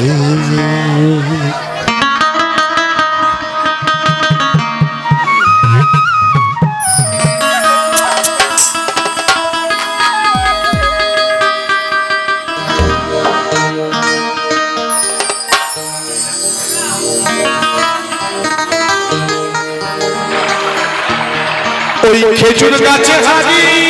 ওই খেজুর গাছে হারি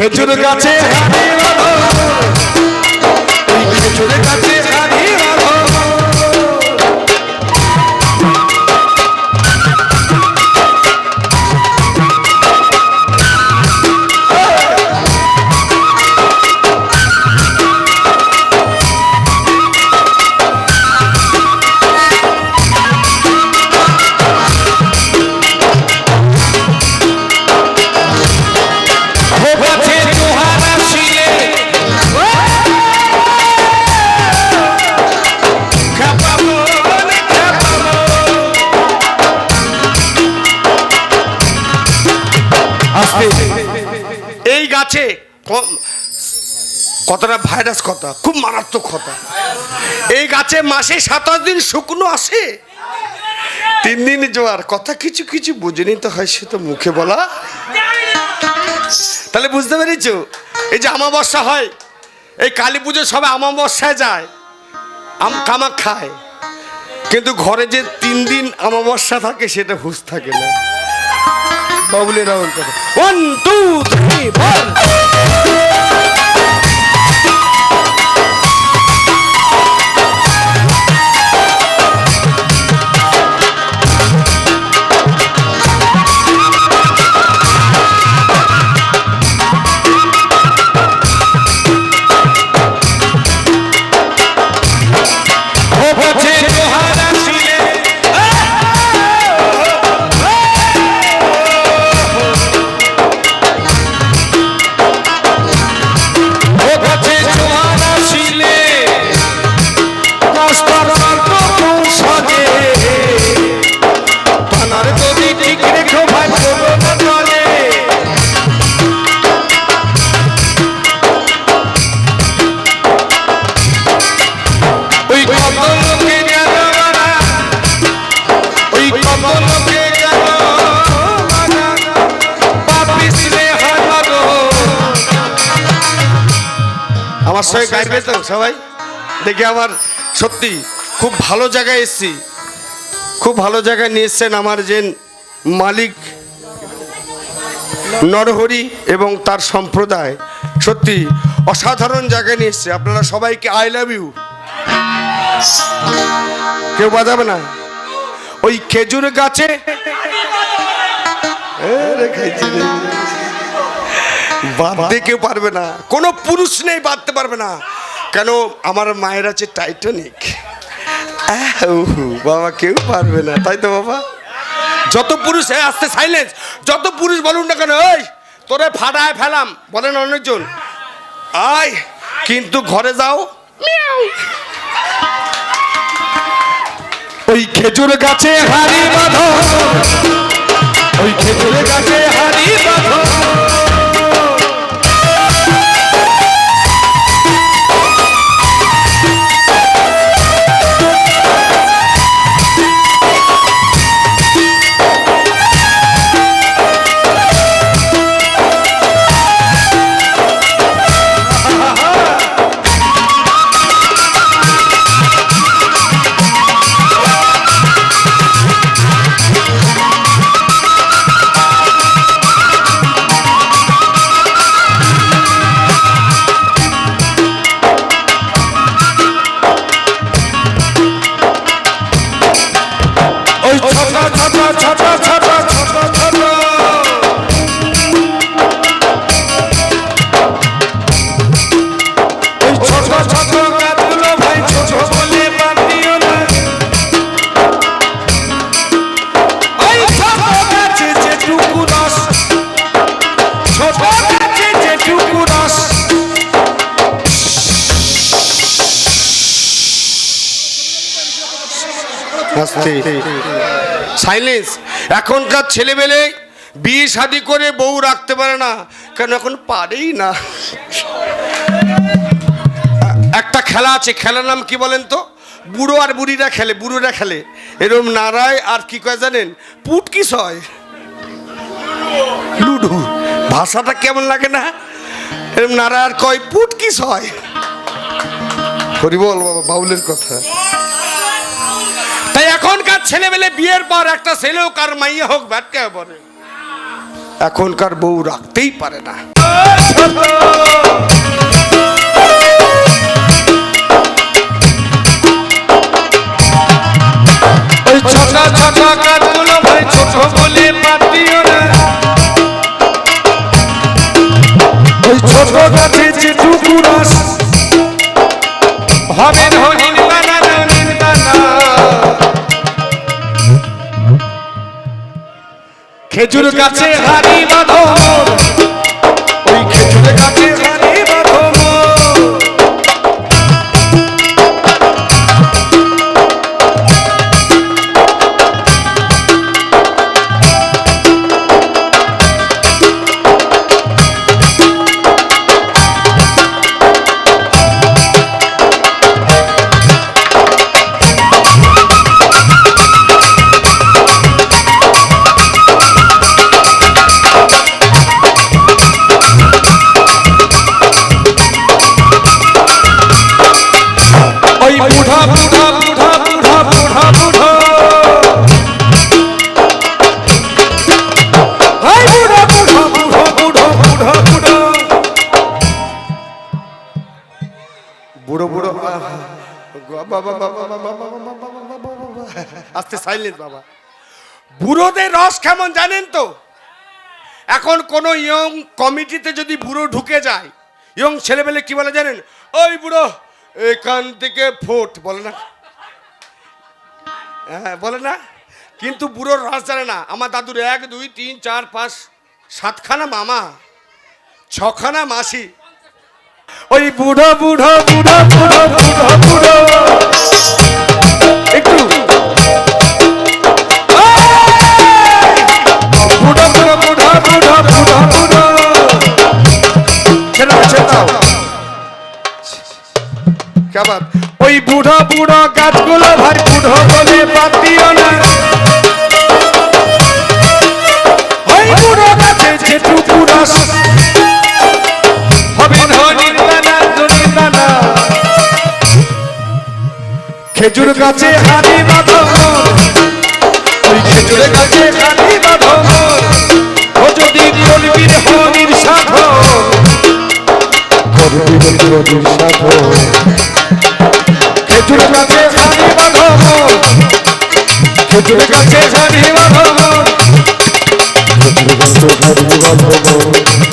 খেজুর গাছে। খেজুর গাছে। এই গাছে কতটা ভাইরাস কথা খুব মারাত্মক কথা এই গাছে মাসে সাতাশ দিন শুকনো আসে। তিন দিন জোয়ার। কথা কিছু কিছু বুঝে নিতে হয় সে তো মুখে বলা। তাহলে বুঝতে পেরেছ? এই যে আমাবস্যা হয়, এই কালী পুজো সবাই আমাবস্যায় যায়। আম কামাক খায়। কিন্তু ঘরে যে তিন দিন আমাবস্যা থাকে, সেটা হুঁশ থাকে না। রাউন্ড করে। ওয়ান টু থ্রি ফোর আমার সঙ্গে গাইবে তো সবাই? দেখি আমার সত্যি খুব ভালো জায়গায় এসছি। খুব ভালো জায়গায় নিয়ে এসছেন আমার যে মালিক নরহরি এবং তার সম্প্রদায়। সত্যি অসাধারণ জায়গায় নিয়ে এসছে। আপনারা সবাইকে আই লাভ ইউ কেউ বাজাবে না? ওই খেজুর গাছে। বাঁধতে কেউ পারবে না। কোনো পুরুষ নেই, বাঁধতে পারবে না। কেন? আমার মায়ের আছে টাইটানিক বাবা, কেউ পারবে না। তাই তো বাবা। যত পুরুষ হ্যাঁ আসতে সাইলেন্স যত পুরুষ বলুন না কেন ওই তোরে ফাটায় ফেলাম, বলেন অনেকজন। আয়, কিন্তু ঘরে যাও। ওই খেজুর গাছে হারি বাঁধো ওই খেজুর গাছে হারি বাঁধো সাইলেন্স এখনকার ছেলেবেলে বিয়ে শাদি করে বউ রাখতে পারে না। কেন এখন পারেই না। একটা খেলা আছে, খেলার নাম কি বলেন তো? বুড়ো আর বুড়িরা খেলে, বুড়োরা খেলে। এরম নারায় আর কি কয় জানেন? পুটকিস হয় লুডু। ভাষাটা কেমন লাগে না? এরম নারায় আর কয় পুটকিস হয় হরিবল বাবা বাউলের কথা। তাই এখনকার ছেলেবেলে বিয়ের পর একটা ছেলেও কার মাইয়ে হোক ব্যাটকে বলে এখনকার বউ রাখতেই পারে না খেজুর গাছে হারি মাধব। ওই খেজুর গাছে সাইলেন্স বাবা বুড়োদের রস কেমন জানেন তো এখন কোন ইয়ং কমিটিতে যদি বুড়ো ঢুকে যায় ইয়ং ছেলেবেলে কি বলে জানেন ওই বুড়ো এখান থেকে ফোট, বলে না? হ্যাঁ বলে না? কিন্তু বুড়োর রাস জানে না। আমার দাদুর এক, দুই, তিন, চার, পাঁচ, সাতখানা মামা, ছখানা মাসি। ওই বুড়ো বুড়ো বুড়ো বুড়ো বুড়ো বুড়ো। বাত ওই বুড়ো বুড়ো গাছগুলো ভাই বুড়ো বলে দিও না। খেজুর গাছে হানি বাঁধো। ওই খেজুর গাছে হানি বাঁধো। ও যদি বলবি হনির সাধো করবি হনির সাধো ফুটবে কাছে স্বাধীন ভবন ফুটবে কাছে স্বাধীন ভবন